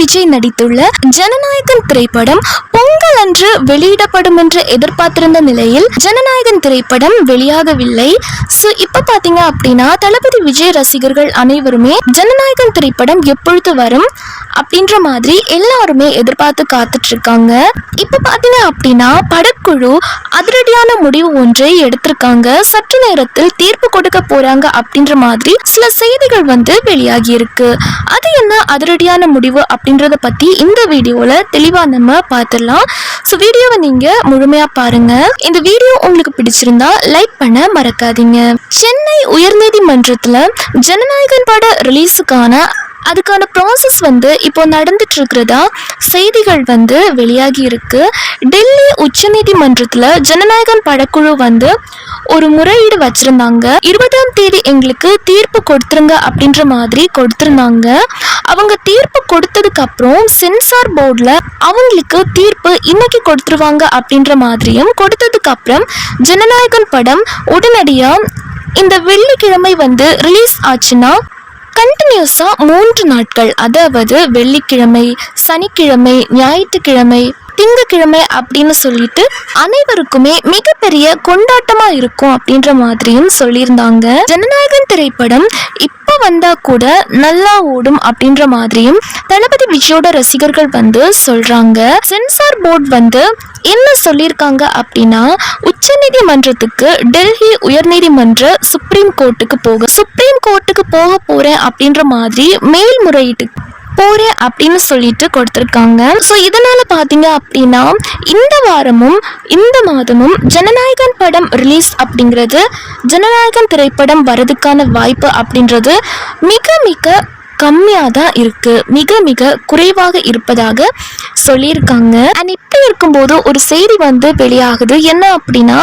விஜய் நடித்துள்ள ஜனநாயகன் திரைப்படம் பொங்கல் அன்று வெளியிடப்படும் என்று எதிர்பார்த்திருந்த நிலையில் ஜனநாயகன் திரைப்படம் வெளியாகவில்லை. ஸோ இப்போ பார்த்தீங்க அப்படின்னா தளபதி விஜய் ரசிகர்கள் அனைவருமே ஜனநாயகன் திரைப்படம் எப்பொழுது வரும் அப்படின்ற மாதிரி எல்லாருமே எதிர்பார்த்து காத்துட்டு இருக்காங்க இப்போ பார்த்தீங்க அப்படின்னா படக்குழு அதிரடியான முடிவு ஒன்றை எடுத்திருக்காங்க. சற்று நேரத்தில் தீர்ப்பு கொடுக்க போறாங்க அப்படின்ற மாதிரி சில செய்திகள் வந்து வெளியாகி இருக்கு என்ன அதிரடியான முடிவு அப்படின்றத பத்தி இந்த வீடியோல தெளிவா நம்ம பார்த்துடலாம் ஸோ வீடியோவை நீங்க முழுமையா பாருங்க. இந்த வீடியோ உங்களுக்கு பிடிச்சிருந்தா லைக் பண்ண மறக்காதீங்க. சென்னை உயர்நீதிமன்றத்தில் ஜனநாயகன் பட ரிலீஸுக்கான அதுக்கான ப்ராசஸ் வந்து இப்போ நடந்துட்டு இருக்கிறதா செய்திகள் வந்து வெளியாகி இருக்கு. டெல்லி உச்சநீதிமன்றத்தில் ஜனநாயகன் படக்குழு வந்து ஒரு முறையீடு வச்சிருந்தாங்க. இருபதாம் தேதி எங்களுக்கு தீர்ப்பு கொடுத்துருங்க அப்படின்ற மாதிரி கொடுத்துருந்தாங்க. அவங்க தீர்ப்பு கொடுத்ததுக்கு அப்புறம் சென்சார் போர்டில் அவங்களுக்கு தீர்ப்பு இன்னைக்கு கொடுத்துருவாங்க அப்படின்ற மாதிரியும் கொடுத்ததுக்கு அப்புறம் ஜனநாயகன் படம் உடனடியாக இந்த வெள்ளிக்கிழமை வந்து ரிலீஸ் ஆச்சுன்னா கண்டினியூஸாக மூன்று நாட்கள் அதாவது வெள்ளிக்கிழமை சனிக்கிழமை ஞாயிற்றுக்கிழமை திங்கக்கிழமை அப்படின்னு சொல்லிட்டு அனைவருக்குமே மிகப்பெரிய கொண்டாட்டமா இருக்கும் அப்படின்ற மாதிரியும் சொல்லியிருந்தாங்க. ஜனநாயகன் திரைப்படம் இப்போ வந்தா கூட நல்லா ஓடும் அப்படின்ற மாதிரியும் தளபதி விஜயோட ரசிகர்கள் வந்து சொல்றாங்க. சென்சார் போர்டு வந்து என்ன சொல்லியிருக்காங்க அப்படின்னா உச்சநீதிமன்றத்துக்கு டெல்லி உயர்நீதிமன்ற சுப்ரீம் கோர்ட்டுக்கு போக சுப்ரீம் கோர்ட்டுக்கு போக போறேன் அப்படின்ற மாதிரி மேல்முறையீட்டு போறேன் அப்படின்னு சொல்லிட்டு கொடுத்துருக்காங்க. ஸோ இதனால பார்த்தீங்க அப்படின்னா இந்த வாரமும் இந்த மாதமும் ஜனநாயகன் படம் ரிலீஸ் அப்படிங்கிறது ஜனநாயகன் திரைப்படம் வரதுக்கான வாய்ப்பு அப்படின்றது மிக மிக கம்மியாக தான் இருக்கு. மிக மிக குறைவாக இருப்பதாக சொல்லியிருக்காங்க. அண்ட் இப்படி இருக்கும்போது ஒரு செய்தி வந்து வெளியாகுது. என்ன அப்படின்னா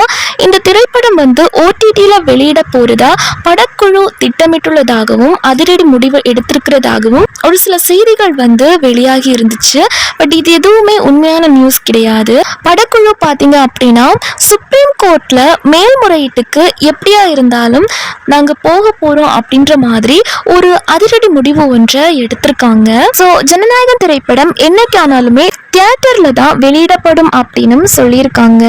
இந்த திரைப்படம் வந்து ஓடிடியில் வெளியிட போறதா படக்குழு திட்டமிட்டுள்ளதாகவும் அதிரடி முடிவு எடுத்திருக்கிறதாகவும் ஒரு சில செய்திகள் வந்து வெளியாகி இருந்துச்சு. பட் இது எதுவுமே உண்மையான நியூஸ் கிடையாது. படக்குழு பார்த்தீங்க அப்படின்னா சுப்ரீம் கோர்ட்ல மேல்முறையீட்டுக்கு எப்படியா இருந்தாலும் நாங்கள் போக போகிறோம் அப்படின்ற மாதிரி ஒரு அதிரடி முடிவு ஒன்றை எடுத்திருக்காங்க. ஸோ ஜனநாயகம் திரைப்படம் என்னைக்கானாலுமே தியேட்டர்ல தான் வெளியிடப்படும் அப்படின்னு சொல்லியிருக்காங்க.